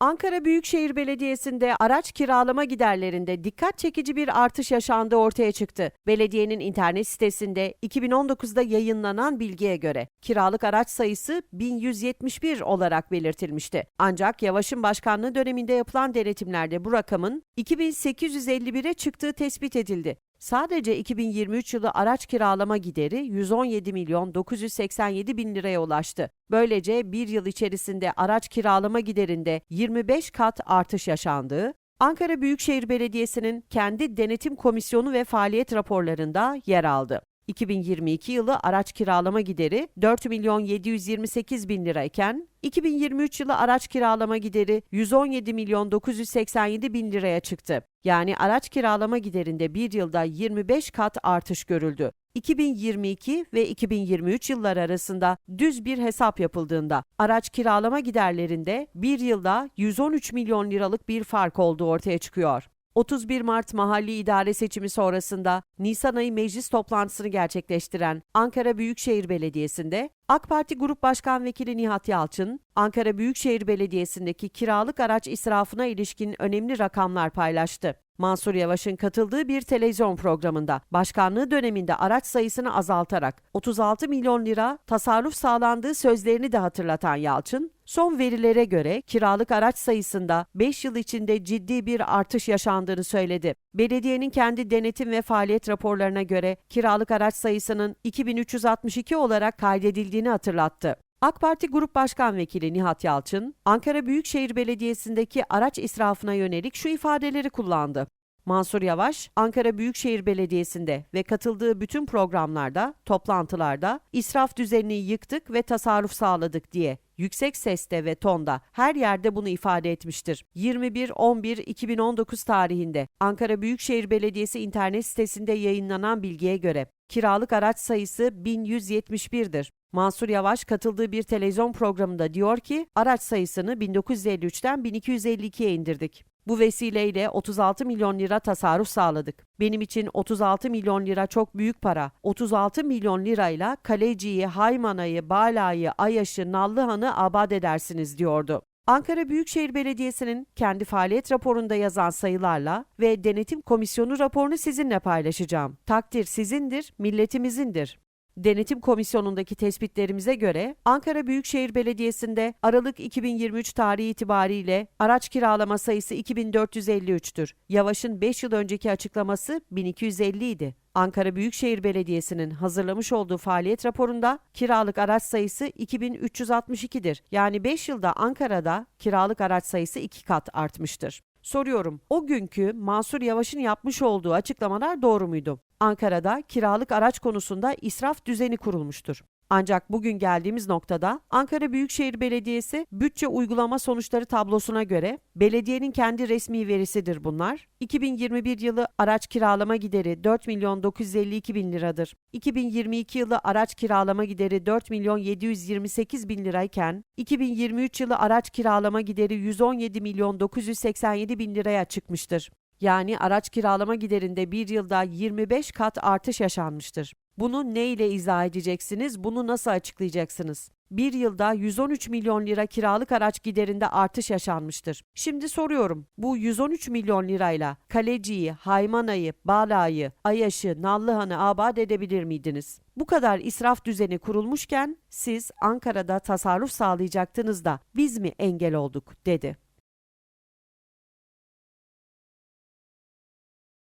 Ankara Büyükşehir Belediyesi'nde araç kiralama giderlerinde dikkat çekici bir artış yaşandığı ortaya çıktı. Belediyenin internet sitesinde 2019'da yayınlanan bilgiye göre kiralık araç sayısı 1171 olarak belirtilmişti. Ancak Yavaş'ın başkanlığı döneminde yapılan denetimlerde bu rakamın 2851'e çıktığı tespit edildi. Sadece 2023 yılı araç kiralama gideri 117 milyon 987 bin liraya ulaştı. Böylece bir yıl içerisinde araç kiralama giderinde 25 kat artış yaşandığı, Ankara Büyükşehir Belediyesi'nin kendi denetim komisyonu ve faaliyet raporlarında yer aldı. 2022 yılı araç kiralama gideri 4 milyon 728 bin lirayken 2023 yılı araç kiralama gideri 117 milyon 987 bin liraya çıktı. Yani araç kiralama giderinde bir yılda 25 kat artış görüldü. 2022 ve 2023 yıllar arasında düz bir hesap yapıldığında araç kiralama giderlerinde bir yılda 113 milyon liralık bir fark olduğu ortaya çıkıyor. 31 Mart mahalli idare seçimi sonrasında Nisan ayı meclis toplantısını gerçekleştiren Ankara Büyükşehir Belediyesi'nde AK Parti Grup Başkan Vekili Nihat Yalçın, Ankara Büyükşehir Belediyesi'ndeki kiralık araç israfına ilişkin önemli rakamlar paylaştı. Mansur Yavaş'ın katıldığı bir televizyon programında başkanlığı döneminde araç sayısını azaltarak 36 milyon lira tasarruf sağlandığı sözlerini de hatırlatan Yalçın, son verilere göre kiralık araç sayısında 5 yıl içinde ciddi bir artış yaşandığını söyledi. Belediyenin kendi denetim ve faaliyet raporlarına göre kiralık araç sayısının 2362 olarak kaydedildiğini hatırlattı. AK Parti Grup Başkan Vekili Nihat Yalçın, Ankara Büyükşehir Belediyesi'ndeki araç israfına yönelik şu ifadeleri kullandı. Mansur Yavaş, Ankara Büyükşehir Belediyesi'nde ve katıldığı bütün programlarda, toplantılarda israf düzenini yıktık ve tasarruf sağladık diye yüksek seste ve tonda her yerde bunu ifade etmiştir. 21-11-2019 tarihinde Ankara Büyükşehir Belediyesi internet sitesinde yayınlanan bilgiye göre kiralık araç sayısı 1171'dir. Mansur Yavaş katıldığı bir televizyon programında diyor ki araç sayısını 1953'ten 1252'ye indirdik. Bu vesileyle 36 milyon lira tasarruf sağladık. Benim için 36 milyon lira çok büyük para. 36 milyon lirayla Kaleci'yi, Haymana'yı, Bala'yı, Ayaş'ı, Nallıhan'ı abad edersiniz diyordu. Ankara Büyükşehir Belediyesi'nin kendi faaliyet raporunda yazan sayılarla ve denetim komisyonu raporunu sizinle paylaşacağım. Takdir sizindir, milletimizindir. Denetim Komisyonu'ndaki tespitlerimize göre Ankara Büyükşehir Belediyesi'nde Aralık 2023 tarihi itibariyle araç kiralama sayısı 2453'tür. Yavaş'ın 5 yıl önceki açıklaması 1250 idi. Ankara Büyükşehir Belediyesi'nin hazırlamış olduğu faaliyet raporunda kiralık araç sayısı 2362'dir. Yani 5 yılda Ankara'da kiralık araç sayısı 2 kat artmıştır. Soruyorum, o günkü Mansur Yavaş'ın yapmış olduğu açıklamalar doğru muydu? Ankara'da kiralık araç konusunda israf düzeni kurulmuştur. Ancak bugün geldiğimiz noktada Ankara Büyükşehir Belediyesi bütçe uygulama sonuçları tablosuna göre belediyenin kendi resmi verisidir bunlar. 2021 yılı araç kiralama gideri 4 milyon 952 bin liradır. 2022 yılı araç kiralama gideri 4 milyon 728 bin lirayken 2023 yılı araç kiralama gideri 117 milyon 987 bin liraya çıkmıştır. Yani araç kiralama giderinde bir yılda 25 kat artış yaşanmıştır. Bunu ne ile izah edeceksiniz? Bunu nasıl açıklayacaksınız? Bir yılda 113 milyon lira kiralık araç giderinde artış yaşanmıştır. Şimdi soruyorum. Bu 113 milyon lirayla Kaleci'yi, Haymana'yı, Bala'yı, Ayaş'ı, Nallıhan'ı abad edebilir miydiniz? Bu kadar israf düzeni kurulmuşken siz Ankara'da tasarruf sağlayacaktınız da biz mi engel olduk dedi.